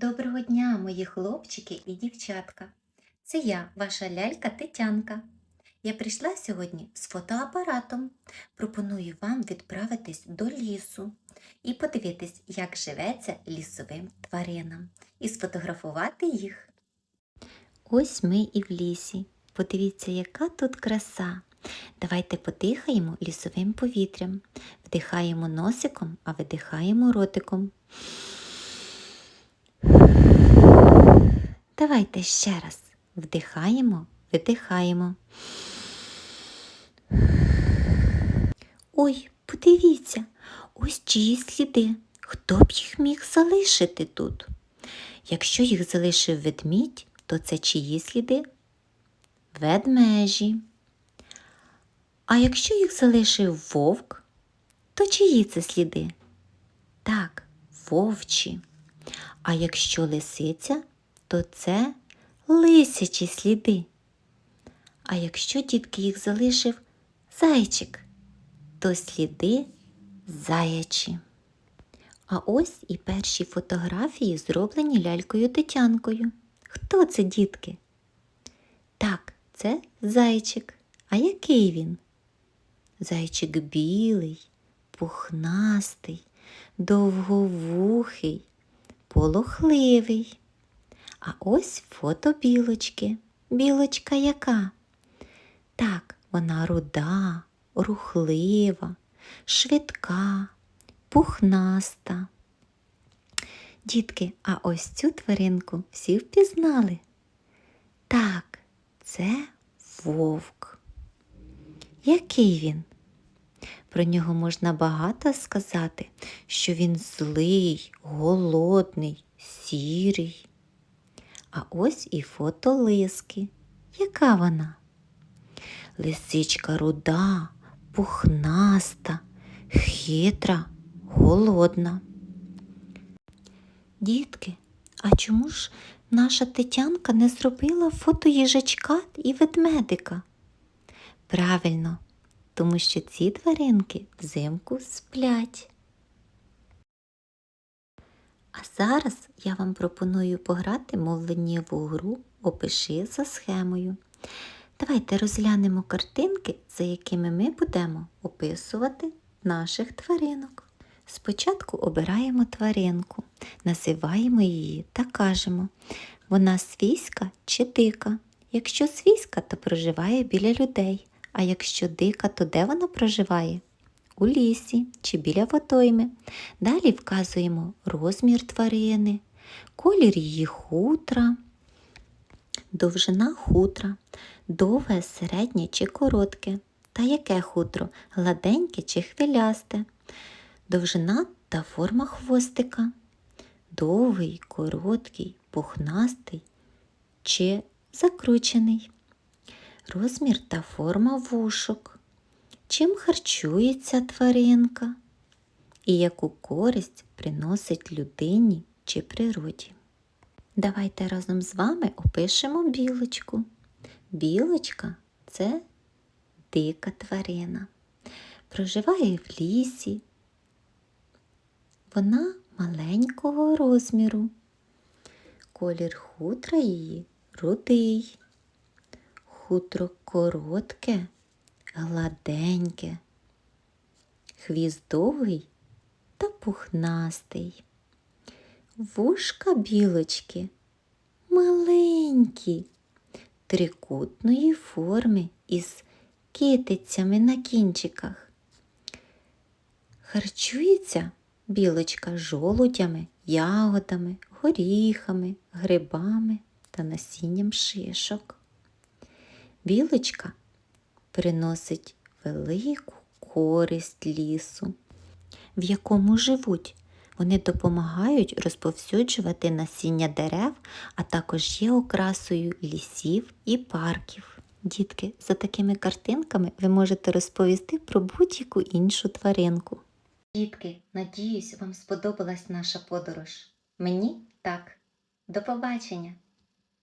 Доброго дня, мої хлопчики і дівчатка. Це я, ваша лялька Тетянка. Я прийшла сьогодні з фотоапаратом. Пропоную вам відправитись до лісу і подивитись, як живеться лісовим тваринам, і сфотографувати їх. Ось ми і в лісі. Подивіться, яка тут краса. Давайте подихаємо лісовим повітрям. Вдихаємо носиком, а видихаємо ротиком. Давайте ще раз. Вдихаємо, видихаємо. Ой, подивіться, ось чиї сліди. Хто б їх міг залишити тут? Якщо їх залишив ведмідь, то це чиї сліди? Ведмежі. А якщо їх залишив вовк, то чиї це сліди? Так, вовчі. А якщо лисиця, то це лисячі сліди. А якщо дітки їх залишив зайчик, то сліди заячі. А ось і перші фотографії зроблені лялькою Тетянкою. Хто це, дітки? Так, це зайчик. А який він? Зайчик білий, пухнастий, довговухий, полохливий. А ось фото білочки. Білочка яка? Так, вона руда, рухлива, швидка, пухнаста. Дітки, а ось цю тваринку всі впізнали. Так, це вовк. Який він? Про нього можна багато сказати, що він злий, голодний, сірий. А ось і фото лиски. Яка вона? Лисичка руда, пухнаста, хитра, голодна. Дітки, а чому ж наша Тетянка не зробила фото їжачка і ведмедика? Правильно, тому що ці тваринки взимку сплять. А зараз я вам пропоную пограти мовленнєву гру Опиши за схемою. Давайте розглянемо картинки, за якими ми будемо описувати наших тваринок. Спочатку обираємо тваринку, називаємо її та кажемо, вона свійська чи дика. Якщо свійська, то проживає біля людей, а якщо дика, то де вона проживає? У лісі чи біля водойми. Далі вказуємо розмір тварини, колір її хутра, довжина хутра, довге, середнє чи коротке, та яке хутро? Гладеньке чи хвилясте, довжина та форма хвостика, довгий, короткий, пухнастий чи закручений, розмір та форма вушок. Чим харчується тваринка і яку користь приносить людині чи природі. Давайте разом з вами опишемо білочку. Білочка це дика тварина. Проживає в лісі. Вона маленького розміру. Колір хутра її рудий. Хутро коротке гладеньке, хвіст довгий та пухнастий. Вушка білочки маленькі, трикутної форми із китицями на кінчиках. Харчується білочка жолудями, ягодами, горіхами, грибами та насінням шишок. Білочка приносить велику користь лісу, в якому живуть. Вони допомагають розповсюджувати насіння дерев, а також є окрасою лісів і парків. Дітки, за такими картинками ви можете розповісти про будь-яку іншу тваринку. Дітки, надіюсь, вам сподобалась наша подорож. Мені так. До побачення!